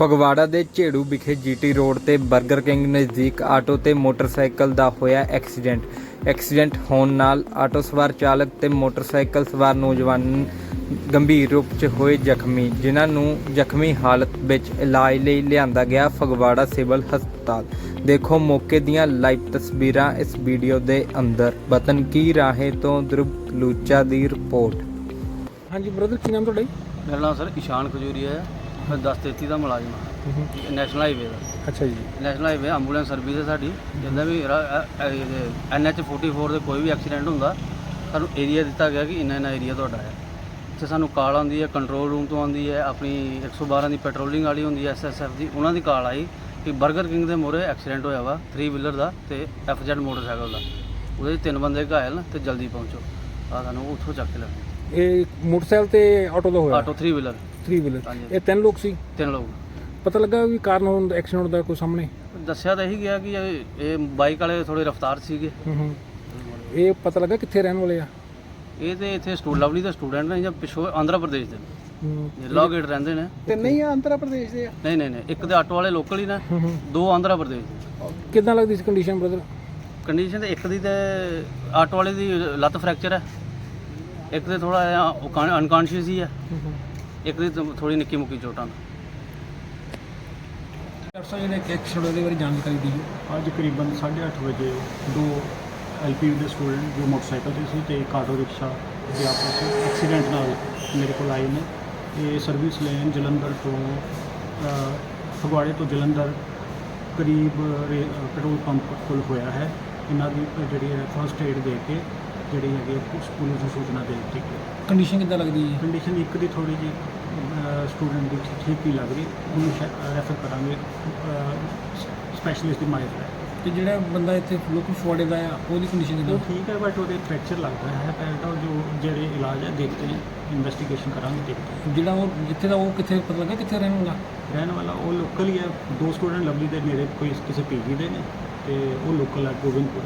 ਫਗਵਾੜਾ ਦੇ ਝੇੜੂ ਵਿਖੇ GT road ਤੇ 버ਗਰ ਕਿੰਗ ਨਜ਼ਦੀਕ ਆਟੋ ਤੇ ਮੋਟਰਸਾਈਕਲ ਦਾ ਹੋਇਆ ਐਕਸੀਡੈਂਟ। ਐਕਸੀਡੈਂਟ ਹੋਣ ਨਾਲ ਆਟੋ ਸਵਾਰ ਚਾਲਕ ਤੇ ਮੋਟਰਸਾਈਕਲ ਸਵਾਰ ਨੌਜਵਾਨ ਗੰਭੀਰ ਰੂਪ 'ਚ ਹੋਏ ਜ਼ਖਮੀ ਜਿਨ੍ਹਾਂ ਨੂੰ ਜ਼ਖਮੀ ਹਾਲਤ ਵਿੱਚ ਇਲਾਜ ਲਈ ਲਿਆਂਦਾ ਗਿਆ ਫਗਵਾੜਾ ਸਿਵਲ ਹਸਪਤਾਲ। ਦੇਖੋ ਮੌਕੇ ਦੀਆਂ ਲਾਈਵ ਤਸਵੀਰਾਂ ਇਸ ਵੀਡੀਓ ਦੇ ਅੰਦਰ। ਵਤਨ ਕੀ ਰਾਹੇ ਤੋਂ ਦਰੁਬ ਲੂਚਾ ਦੀ ਰਿਪੋਰਟ। ਹਾਂਜੀ ਬ੍ਰਦਰ ਕੀ ਨਾਮ ਤੁਹਾਡਾ ਜੀ? ਮੇਰਾ ਨਾਮ ਸਰ ਇਸ਼ਾਨ ਖਜੂਰੀਆ ਹੈ। ਮੈਂ 1033 ਦਾ ਮੁਲਾਜ਼ਮ ਹਾਂ ਨੈਸ਼ਨਲ ਹਾਈਵੇ ਦਾ। ਅੱਛਾ ਜੀ। ਨੈਸ਼ਨਲ ਹਾਈਵੇ ਐਂਬੂਲੈਂਸ ਸਰਵਿਸ ਹੈ ਸਾਡੀ। ਜਿੱਦਾਂ ਵੀ ਐਨਐਚ 44 ਦੇ ਕੋਈ ਵੀ ਐਕਸੀਡੈਂਟ ਹੁੰਦਾ ਸਾਨੂੰ ਏਰੀਆ ਦਿੱਤਾ ਗਿਆ ਕਿ ਇੰਨਾ ਇੰਨਾ ਏਰੀਆ ਤੁਹਾਡਾ ਹੈ ਇੱਥੇ ਸਾਨੂੰ ਕਾਲ ਆਉਂਦੀ ਹੈ ਕੰਟਰੋਲ ਰੂਮ ਤੋਂ ਆਉਂਦੀ ਹੈ ਆਪਣੀ 112 ਦੀ ਪੈਟਰੋਲਿੰਗ ਵਾਲੀ ਹੁੰਦੀ ਹੈ ਐਸਐਸਐਫ ਦੀ ਉਹਨਾਂ ਦੀ ਕਾਲ ਆਈ ਕਿ 버ਗਰ ਕਿੰਗ ਦੇ ਮੋਰੇ ਐਕਸੀਡੈਂਟ ਹੋਇਆ ਵਾ 3 ਵੀਲਰ ਦਾ ਤੇ ਐਫਜੈਡ ਮੋਟਰਸਾਈਕਲ ਦਾ। ਉਹਦੇ 'ਚ ਤਿੰਨ ਬੰਦੇ ਘਾਇਲ ਨੇ ਤੇ ਜਲਦੀ ਪਹੁੰਚੋ। ਆ ਸਾਨੂੰ ਉੱਥੋਂ ਚੱਕ ਕੇ ਲਿਆਓ ਇਹ ਮੋਟਰਸਾਈਕਲ ਤੇ ਆਟੋ ਦਾ ਹੋਇਆ। ਆਟੋ 3 ਵੀਲਰ 3 ਵੀਲਰ ਹਾਂਜੀ। ਇਹ ਤਿੰਨ ਲੋਕ ਸੀ? ਤਿੰਨ ਲੋਕ। ਪਤਾ ਲੱਗਾ ਵੀ ਕਾਰਨ ਹੋਣ ਐਕਸੀਡੈਂਟ ਦਾ ਕੋਈ ਸਾਹਮਣੇ? ਦੱਸਿਆ ਤਾਂ ਇਹੀ ਗਿਆ ਕਿ ਇਹ ਇਹ ਬਾਈਕ ਵਾਲੇ ਥੋੜੇ ਰਫਤਾਰ ਸੀਗੇ। ਹੂੰ ਹੂੰ। ਇਹ ਪਤਾ ਲੱਗਾ ਕਿੱਥੇ ਰਹਿਣ ਵਾਲੇ ਆ? ਇਹ ਤੇ ਇੱਥੇ ਸਟੂਡ ਲਵਲੀ ਦੇ ਸਟੂਡੈਂਟ ਨੇ ਜਾਂ ਪਿਛੋ ਆਂਧਰਾ ਪ੍ਰਦੇਸ਼ ਦੇ ਨੇ। ਹੂੰ। ਇਹ ਗੇਟ ਰਹਿੰਦੇ ਨੇ। ਤੇ ਨਹੀਂ ਆਂਧਰਾ ਪ੍ਰਦੇਸ਼ ਦੇ ਆ? ਨਹੀਂ ਨਹੀਂ ਨਹੀਂ। ਇੱਕ ਤੇ ਆਟੋ ਵਾਲੇ ਲੋਕਲ ਹੀ ਨੇ ਹੂੰ ਦੋ ਆਂਧਰਾ ਪ੍ਰਦੇਸ਼ ਦੇ। ਕਿੱਦਾਂ ਲੱਗਦੀ ਸੀ ਕੰਡੀਸ਼ਨ ਬ੍ਰਦਰ ਕੰਡੀਸ਼ਨ ਤੇ ਇੱਕ ਦੀ ਤੇ ਆਟੋ ਵਾਲੇ ਦੀ ਲੱਤ ਫ੍ਰੈਕਚਰ ਹੈ। ਇੱਕ ਤੇ ਥੋੜਾ ਅਨਕੌਂਸ਼ੀਅਸ ਹੀ ਹੈ ਇੱਕ ਦੀ ਥੋੜੀ ਨਿੱਕੀ ਮੁੱਕੀ ਚੋਟਾਂ ਡਾਕਟਰ ਸਾਹਿਬ ਨੇ ਐਕਸੀਡੈਂਟ ਦੇ ਬਾਰੇ ਜਾਣਕਾਰੀ ਦਿਓ ਅੱਜ ਕਰੀਬਨ 8:30 ਵਜੇ ਦੋ ਐਲਪੀ ਦੇ ਸਟੂਡੈਂਟ ਜੋ ਮੋਟਰਸਾਈਕਲ ਤੇ ਸੀ ਤੇ ਇੱਕ ਆਟੋ ਰਿਕਸ਼ਾ ਦੇ ਆਪਸ ਵਿੱਚ ਐਕਸੀਡੈਂਟ ਨਾਲ ਮੇਰੇ ਕੋਲ ਆਏ ਨੇ। ਇਹ ਸਰਵਿਸ ਲੇਨ ਜਲੰਧਰ ਤੋਂ ਅ, ਫਗਵਾੜੇ ਤੋਂ ਜਲੰਧਰ ਕਰੀਬ ਪੈਟਰੋਲ ਪੰਪ ਕੋਲ ਹੋਇਆ ਹੈ। ਇਹਨਾਂ ਦੀ ਜਿਹੜੀ ਹੈ ਫਰਸਟ ਏਡ ਦੇ ਕੇ ਜਿਹੜੇ ਹੈਗੇ ਕੁਝ ਪੁਲਿਸ ਨੂੰ ਸੂਚਨਾ ਦੇ ਦਿੱਤੀ ਕੰਡੀਸ਼ਨ ਕਿੱਦਾਂ ਲੱਗਦੀ ਹੈ? ਕੰਡੀਸ਼ਨ ਇੱਕ ਦੀ ਥੋੜੀ ਜੀ ਸਟੂਡੈਂਟ ਦੀ ਠੀਕ- ਠੀਕ ਹੀ ਲੱਗ ਰਹੀ। ਉਹਨੂੰ ਰੈਫਰ ਕਰਾਂਗੇ। ਸਪੈਸ਼ਲਿਸਟ ਦੀ ਮਾਇਰ ਹੈ ਤੇ ਜਿਹੜਾ ਬੰਦਾ ਇੱਥੇ ਲੋਕਲ ਫੋੜੇ ਦਾ ਆ ਉਹਦੀ ਕੰਡੀਸ਼ਨ ਕਿੱਦਾਂ? ਉਹ ਠੀਕ ਹੈ ਬਟ ਉਹਦੇ ਫ੍ਰੈਕਚਰ ਲੱਗ ਰਿਹਾ ਹੈ। ਪੈਰ ਉਹ ਜੋ ਜਿਹੜੇ ਇਲਾਜ ਹੈ ਦੇਖਦੇ ਹਾਂ। ਇਨਵੈਸਟੀਗੇਸ਼ਨ ਕਰਾਂਗੇ ਦੇਖਦੇ ਜਿਹੜਾ ਉਹ ਜਿੱਥੇ ਦਾ ਉਹ ਕਿੱਥੇ ਪਤਾ ਲੱਗਾ ਕਿੱਥੇ ਰਹਿਣ ਵਾਲਾ? ਰਹਿਣ ਵਾਲਾ ਉਹ ਲੋਕਲ ਹੀ ਹੈ। ਦੋ ਸਟੂਡੈਂਟ ਲਵਲੀ ਦੇ ਮੇਰੇ ਕੋਈ ਕਿਸੇ ਪੀਜੀ ਦੇ ਨੇ। ਤੇ ਉਹ ਲੋਕਲ ਹੈ ਗੋਬਿੰਦਪੁਰ।